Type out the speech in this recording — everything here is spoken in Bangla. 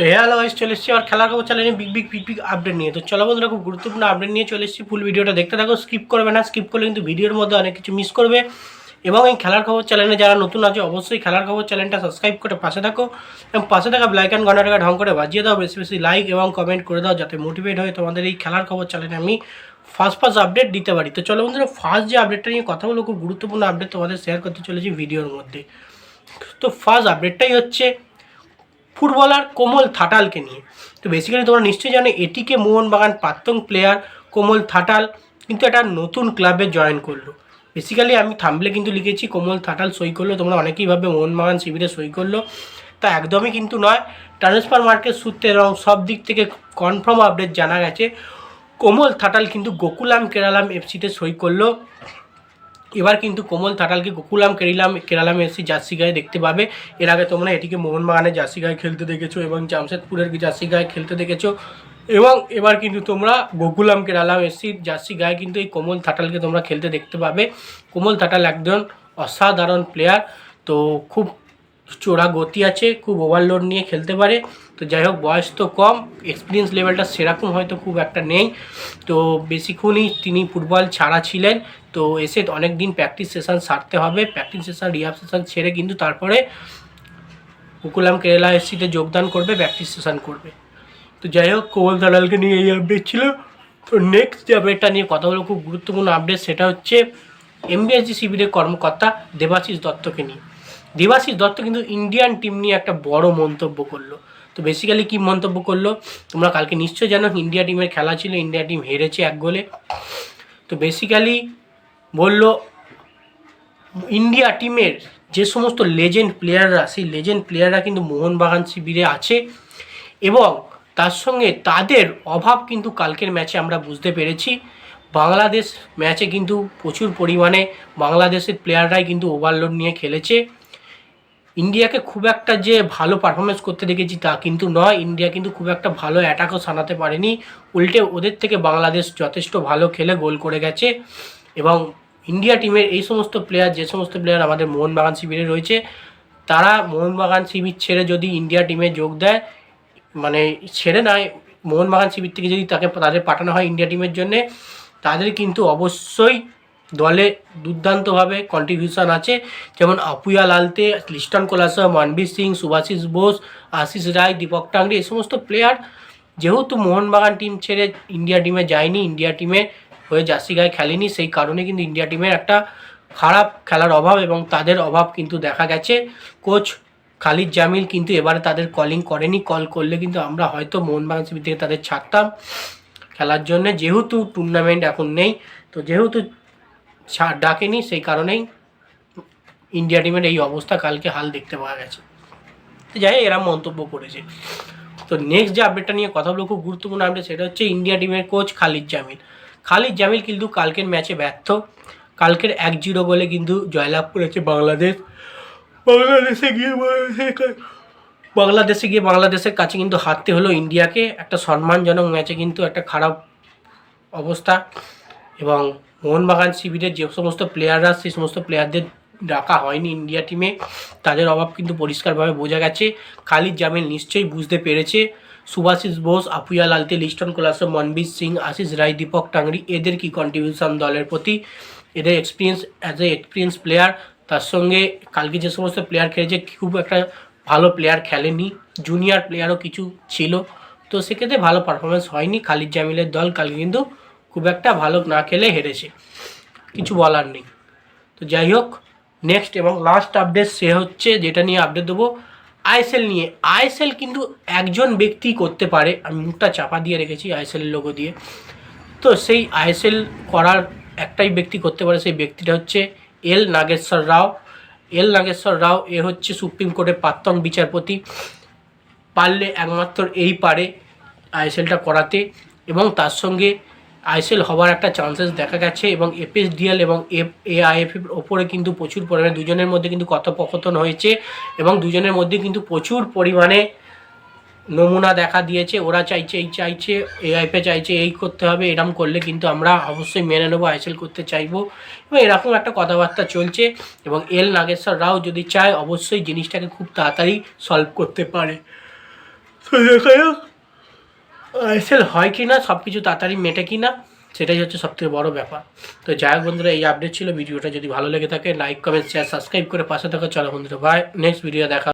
তো হ্যাঁ হ্যালো গাইস চলে এসেছি আর খেলার খবর চ্যানেলে big big big big update নিয়ে। তো চলো বন্ধুরা, খুব গুরুত্বপূর্ণ আপডেট নিয়ে চলে এসেছি। ফুল ভিডিওটা দেখতে থাকো স্কিপ করবে না। স্কিপ করলে কিন্তু ভিডিওর মধ্যে অনেক কিছু মিস করবে। এবং এই খেলার খবর চ্যানেলে যারা নতুন আছে, অবশ্যই খেলার খবর চ্যানেলটা সাবস্ক্রাইব করে পাশে থাকো। এবং পাশে থাকা ব্লাইকান ঘন্টাটাকে ঢং করে বাজিয়ে দাও, বেশি বেশি লাইক এবং কমেন্ট করে দাও, যাতে মোটিভেট হয়ে তোমাদের এই খেলার খবর চ্যানেলে আমি ফার্স্ট ফার্স্ট আপডেট দিতে পারি। তো চলো বন্ধুরা ফার্স্ট যে আপডেটটা নিয়ে কথা বলো, খুব গুরুত্বপূর্ণ আপডেট তোমাদের শেয়ার করতে চলেছি ভিডিওর মধ্যে। তো ফার্স্ট আপডেটটাই হচ্ছে ফুটবলার কোমল থাটালকে নিয়ে। তো বেসিক্যালি তোমরা নিশ্চয়ই জানো, এটিকে মোহনবাগান প্রাক্তন প্লেয়ার কোমল থাটাল কিন্তু একটা নতুন ক্লাবে জয়েন করল। বেসিক্যালি আমি থামলে কিন্তু লিখেছি, কোমল থাটাল সই করল, তোমরা অনেকেই ভাবে মোহনবাগান শিবিরে সই করল। তা একদমই কিন্তু নয় ট্রান্সফার মার্কেট সূত্রে এবং সব দিক থেকে কনফার্ম আপডেট জানা গেছে, কোমল থাটাল কিন্তু গোকুলাম কেরালাম এফসিতে সই করল। এবার কিন্তু কোমল থাটালকে গোকুলাম কেরিলাম, কেরালাম এসি জার্সি গায়ে দেখতে পাবে। এর আগে তোমরা এটিকে মোহনবাগানের জার্সি গায়ে খেলতে দেখেছ এবং জামশেদপুরের জার্সি গায়ে খেলতে দেখেছ। এবং এবার কিন্তু তোমরা গোকুলাম কেরালাম এসি জার্সি গায়ে কিন্তু এই কোমল থাটালকে তোমরা খেলতে দেখতে পাবে। কোমল থাটাল একজন অসাধারণ প্লেয়ার তো খুব চোরা গতি আছে, খুব ওভারলোড নিয়ে খেলতে পারে। তো যাই হোক বয়স তো কম এক্সপিরিয়েন্স লেভেলটা সেরকম হয়তো খুব একটা নেই। তো বেশিক্ষণই তিনি ফুটবল ছাড়া ছিলেন, তো এসে অনেক দিন প্র্যাকটিস সেশন সারতে হবে। প্র্যাকটিস সেশন রিহাব সেশন ছেড়ে কিন্তু তারপরে উকুলাম কেরালা এসসিতে যোগদান করবে প্র্যাকটিস সেশন করবে। তো যাই হোক কোমল দালালকে নিয়ে এই আপডেট ছিল। তো নেক্সট যে আপডেটটা নিয়ে কথা বলো খুব গুরুত্বপূর্ণ আপডেট সেটা হচ্ছে এমবিএসজি শিবিরের কর্মকর্তা দেবাশিস দত্তকে নিয়ে। দেবাশিস দত্ত কিন্তু ইন্ডিয়ান টিম নিয়ে একটা বড় মন্তব্য করল। তো বেসিক্যালি কি মন্তব্য করল? তোমরা কালকে নিশ্চয়ই জানো, ইন্ডিয়া টিমের খেলা ছিল, ইন্ডিয়া টিম হেরেছে এক গোলে। তো বেসিক্যালি বলল, ইন্ডিয়া টিমের যে সমস্ত লেজেন্ড প্লেয়াররা সেই লেজেন্ড প্লেয়াররা কিন্তু মোহনবাগান শিবিরে আছে এবং তার সঙ্গে তাদের অভাব কিন্তু কালকের ম্যাচে আমরা বুঝতে পেরেছি। বাংলাদেশ ম্যাচে কিন্তু প্রচুর পরিমাণে বাংলাদেশের প্লেয়াররাই কিন্তু ওভারলোড নিয়ে খেলেছে। ইন্ডিয়াকে খুব একটা যে ভালো পারফরমেন্স করতে দেখেছি তা কিন্তু নয়। ইন্ডিয়া কিন্তু খুব একটা ভালো অ্যাটাকও সানাতে পারেনি। উল্টে ওদের থেকে বাংলাদেশ যথেষ্ট ভালো খেলে গোল করে গেছে এবং ইন্ডিয়া টিমের এই সমস্ত প্লেয়ার যে সমস্ত প্লেয়ার আমাদের মোহনবাগান শিবিরে রয়েছে, তারা মোহনবাগান শিবির ছেড়ে যদি ইন্ডিয়া টিমে যোগ দেয় মানে ছেড়ে নয়, মোহনবাগান শিবির থেকে যদি তাকে, তাদের পাঠানো হয় ইন্ডিয়া টিমের জন্যে, তাদের কিন্তু অবশ্যই দলে দুর্দান্তভাবে কন্ট্রিবিউশন আছে। যেমন আপুয়া লালতে, লিস্টন কোলাসা, মানবীর সিং সুভাশিস বোস, আশিস রায়, দীপক টাংরি, এই সমস্ত প্লেয়ার যেহেতু মোহনবাগান টিম ছেড়ে ইন্ডিয়া টিমে যায়নি ইন্ডিয়া টিমে হয়ে জার্সি গায়ে খেলেনি, সেই কারণে কিন্তু ইন্ডিয়া টিমের একটা খারাপ খেলার অভাব এবং তাদের অভাব কিন্তু দেখা গেছে। কোচ খালিদ জামিল কিন্তু এবারে তাদের কলিং করেনি কল করলে কিন্তু আমরা হয়তো মোহনবাগান শিবির থেকে তাদের ছাড়তাম খেলার জন্য। যেহেতু টুর্নামেন্ট এখন নেই, তো যেহেতু ডাকেনি, সেই কারণেই ইন্ডিয়া টিমের এই অবস্থা কালকে হাল দেখতে পাওয়া গেছে। তো যাই এরা মন্তব্য করেছে। তো নেক্সট যে আপডেটটা নিয়ে কথা বলব, খুব গুরুত্বপূর্ণ আপডেট সেটা হচ্ছে ইন্ডিয়া টিমের কোচ খালিদ জামিল। খালিদ জামিল কিন্তু কালকের ম্যাচে ব্যর্থ। কালকের এক জিরো গোলে কিন্তু জয়লাভ করেছে বাংলাদেশ। বাংলাদেশে গিয়ে বাংলাদেশে- বাংলাদেশে গিয়ে বাংলাদেশের কাছে কিন্তু হারতে হলো ইন্ডিয়াকে একটা সম্মানজনক ম্যাচে কিন্তু একটা খারাপ অবস্থা। এবং মোহনবাগান শিবিরের যে সমস্ত প্লেয়াররা সেই সমস্ত প্লেয়ারদের ডাকা হয়নি ইন্ডিয়া টিমে তাদের অভাব কিন্তু পরিষ্কারভাবে বোঝা গেছে। খালিদ জামিল নিশ্চয়ই বুঝতে পেরেছে। সুভাষিস বোস, আপুয়া লালতে, লিস্টন কোলাসো মনবীর সিং, আশিস রায়, দীপক টাংরি, এদের কি কন্ট্রিবিউশন দলের প্রতি? এদের experience as a experience player তার সঙ্গে কালকে যে সমস্ত প্লেয়ার খেলেছে, খুব একটা ভালো প্লেয়ার খেলেনি। জুনিয়র প্লেয়ারও কিছু ছিল। তো সেক্ষেত্রে ভালো পারফরমেন্স হয়নি খালিদ জামিলের দল। কালকে কিন্তু খুব একটা ভালো না খেলে হেরেছে। কিছু বলার নেই। তো যাই হোক নেক্সট এবং লাস্ট আপডেট সে হচ্ছে যেটা নিয়ে আপডেট দেবো। আইএসএল নিয়ে। আইএসএল কিন্তু একজন ব্যক্তি করতে পারে। আমি মুখটা চাপা দিয়ে রেখেছি আইএসএলের লোগো দিয়ে। তো সেই আইএসএল করার একটাই ব্যক্তি করতে পারে সেই ব্যক্তিটা হচ্ছে এল নাগেশ্বর রাও। এল নাগেশ্বর রাও, এ হচ্ছে সুপ্রিম কোর্টের প্রাক্তন বিচারপতি। পারলে একমাত্র এই পারে আইএসএলটা করাতে এবং তার সঙ্গে আইএসএল হওয়ার একটা চান্সেস দেখা গেছে এবং এপিএসডিএল এবং এফ এআইএফ এর ওপরে কিন্তু প্রচুর পরিমাণে, দুজনের মধ্যে কিন্তু কথোপকথন হয়েছে এবং দুজনের মধ্যে কিন্তু প্রচুর পরিমাণে নমুনা দেখা দিয়েছে। ওরা চাইছে, এই চাইছে এআইপে চাইছে, এই করতে হবে এরকম করলে কিন্তু আমরা অবশ্যই মেনে নেব আইএসএল করতে চাইব। এবং এরকম একটা কথাবার্তা চলছে এবং এল নাগেশ্বর রাও যদি চায়, অবশ্যই জিনিসটাকে খুব তাড়াতাড়ি সলভ করতে পারে। এসএল হয় কি না সব কিছু তাড়াতাড়ি মেটে কি না সেটাই হচ্ছে সবথেকে বড় ব্যাপার। তো যাই হোক বন্ধুরা, এই আপডেট ছিল। ভিডিওটা যদি ভালো লেগে থাকে লাইক কমেন্ট শেয়ার সাবস্ক্রাইব করে পাশে থাকা। চলো বন্ধুরা ভাই নেক্সট ভিডিও দেখা